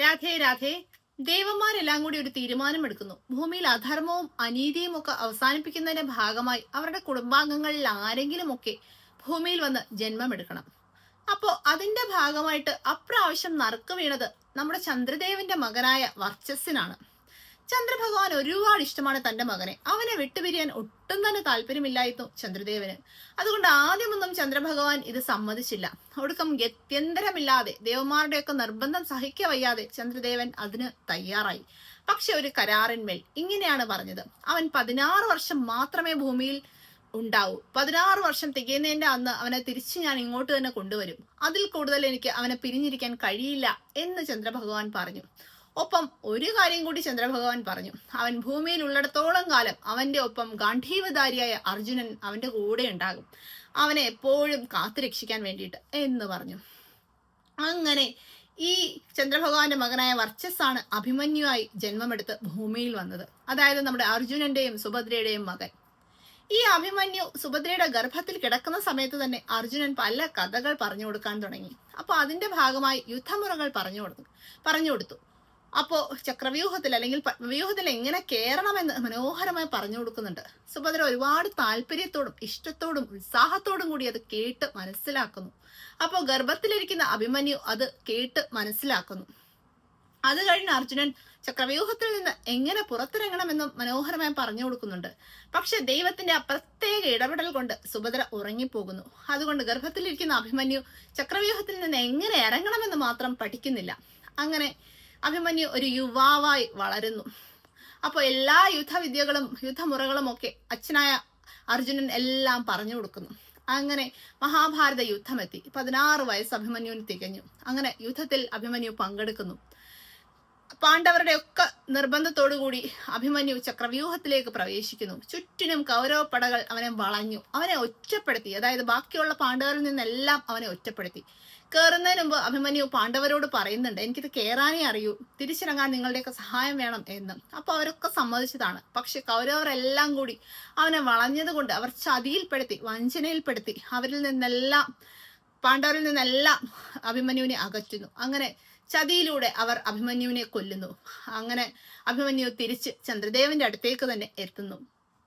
രാധേ രാധേ. ദേവന്മാരെല്ലാം കൂടി ഒരു തീരുമാനമെടുക്കുന്നു. ഭൂമിയിൽ അധർമ്മവും അനീതിയും ഒക്കെ അവസാനിപ്പിക്കുന്നതിന്റെ ഭാഗമായി അവരുടെ കുടുംബാംഗങ്ങളിൽ ആരെങ്കിലും ഒക്കെ ഭൂമിയിൽ വന്ന് ജന്മമെടുക്കണം. അപ്പോ അതിന്റെ ഭാഗമായിട്ട് അപ്രാവശ്യം നറുക്ക് വീണത് നമ്മുടെ ചന്ദ്രദേവന്റെ മകനായ വർച്ചസ്സിനാണ്. ചന്ദ്രഭഗവാൻ ഒരുപാട് ഇഷ്ടമാണ് തന്റെ മകനെ. അവനെ വിട്ടുപിരിയാൻ ഒട്ടും തന്നെ താല്പര്യമില്ലായിരുന്നു ചന്ദ്രദേവന്. അതുകൊണ്ട് ആദ്യമൊന്നും ചന്ദ്രഭഗവാൻ ഇത് സമ്മതിച്ചില്ല. ഒടുക്കം ഗത്യന്തരമില്ലാതെ ദേവന്മാരുടെയൊക്കെ നിർബന്ധം സഹിക്ക വയ്യാതെ ചന്ദ്രദേവൻ അതിന് തയ്യാറായി. പക്ഷെ ഒരു കരാറിന്മേൽ ഇങ്ങനെയാണ് പറഞ്ഞത്. അവൻ പതിനാറ് വർഷം മാത്രമേ ഭൂമിയിൽ ഉണ്ടാവൂ. പതിനാറ് വർഷം തികയുന്നതിന്റെ അന്ന് അവനെ തിരിച്ച് ഞാൻ ഇങ്ങോട്ട് തന്നെ കൊണ്ടുവരും. അതിൽ കൂടുതൽ എനിക്ക് അവനെ പിരിഞ്ഞിരിക്കാൻ കഴിയില്ല എന്ന് ചന്ദ്രഭഗവാൻ പറഞ്ഞു. ഒപ്പം ഒരു കാര്യം കൂടി ചന്ദ്രഭഗവാൻ പറഞ്ഞു. അവൻ ഭൂമിയിൽ ഉള്ളിടത്തോളം കാലം അവന്റെ ഒപ്പം ഗാന്ധീവധാരിയായ അർജുനൻ അവന്റെ കൂടെ ഉണ്ടാകും. അവനെ എപ്പോഴും കാത്തുരക്ഷിക്കാൻ വേണ്ടിയിട്ട് എന്ന് പറഞ്ഞു. അങ്ങനെ ഈ ചന്ദ്രഭഗവാന്റെ മകനായ വർച്ചസ്സാണ് അഭിമന്യുവായി ജന്മമെടുത്ത് ഭൂമിയിൽ വന്നത്. അതായത് നമ്മുടെ അർജുനന്റെയും സുഭദ്രയുടെയും മകൻ. ഈ അഭിമന്യു സുഭദ്രയുടെ ഗർഭത്തിൽ കിടക്കുന്ന സമയത്ത് തന്നെ അർജുനൻ പല കഥകൾ പറഞ്ഞു കൊടുക്കാൻ തുടങ്ങി. അപ്പൊ അതിന്റെ ഭാഗമായി യുദ്ധമുറകൾ പറഞ്ഞു കൊടുത്തു. പറഞ്ഞു കൊടുത്തു. അപ്പോ ചക്രവ്യൂഹത്തിൽ അല്ലെങ്കിൽ പത്മവ്യൂഹത്തിൽ എങ്ങനെ കയറണമെന്ന് മനോഹരമായി പറഞ്ഞു കൊടുക്കുന്നുണ്ട്. സുഭദ്ര ഒരുപാട് താല്പര്യത്തോടും ഇഷ്ടത്തോടും ഉത്സാഹത്തോടും കൂടി അത് കേട്ട് മനസ്സിലാക്കുന്നു. അപ്പോൾ ഗർഭത്തിലിരിക്കുന്ന അഭിമന്യു അത് കേട്ട് മനസ്സിലാക്കുന്നു. അത് കഴിഞ്ഞ് അർജുനൻ ചക്രവ്യൂഹത്തിൽ നിന്ന് എങ്ങനെ പുറത്തിറങ്ങണമെന്നും മനോഹരമായി പറഞ്ഞു കൊടുക്കുന്നുണ്ട്. പക്ഷെ ദൈവത്തിന്റെ ആ പ്രത്യേക ഇടപെടൽ കൊണ്ട് സുഭദ്ര ഉറങ്ങിപ്പോകുന്നു. അതുകൊണ്ട് ഗർഭത്തിലിരിക്കുന്ന അഭിമന്യു ചക്രവ്യൂഹത്തിൽ നിന്ന് എങ്ങനെ ഇറങ്ങണമെന്ന് മാത്രം പഠിക്കുന്നില്ല. അങ്ങനെ അഭിമന്യു ഒരു യുവാവായി വളരുന്നു. അപ്പോൾ എല്ലാ യുദ്ധവിദ്യകളും യുദ്ധമുറകളും ഒക്കെ അച്ഛനായ അർജുനൻ എല്ലാം പറഞ്ഞു കൊടുക്കുന്നു. അങ്ങനെ മഹാഭാരത യുദ്ധമെത്തി. പതിനാറ് വയസ്സ് അഭിമന്യുവിന് തികഞ്ഞു. അങ്ങനെ യുദ്ധത്തിൽ അഭിമന്യു പങ്കെടുക്കുന്നു. പാണ്ഡവരുടെ ഒക്കെ നിർബന്ധത്തോടു കൂടി അഭിമന്യു ചക്രവ്യൂഹത്തിലേക്ക് പ്രവേശിക്കുന്നു. ചുറ്റിനും കൗരവ പടകൾ അവനെ വളഞ്ഞു അവനെ ഒറ്റപ്പെടുത്തി. അതായത് ബാക്കിയുള്ള പാണ്ഡവരിൽ നിന്നെല്ലാം അവനെ ഒറ്റപ്പെടുത്തി. കയറുന്നതിന് മുമ്പ് അഭിമന്യു പാണ്ഡവരോട് പറയുന്നുണ്ട് എനിക്കിത് കയറാനേ അറിയൂ. തിരിച്ചിറങ്ങാൻ നിങ്ങളുടെയൊക്കെ സഹായം വേണം എന്ന്. അപ്പോൾ അവരൊക്കെ സമ്മതിച്ചതാണ്. പക്ഷെ കൗരവരെല്ലാം കൂടി അവനെ വളഞ്ഞത് കൊണ്ട് അവർ ചതിയിൽപ്പെടുത്തി വഞ്ചനയിൽപ്പെടുത്തി. അവരിൽ നിന്നെല്ലാം പാണ്ഡവരിൽ നിന്നെല്ലാം അഭിമന്യുവിനെ അകറ്റുന്നു. അങ്ങനെ ചതിയിലൂടെ അവർ അഭിമന്യുവിനെ കൊല്ലുന്നു. അങ്ങനെ അഭിമന്യു തിരിച്ച് ചന്ദ്രദേവന്റെ അടുത്തേക്ക് തന്നെ എത്തുന്നു.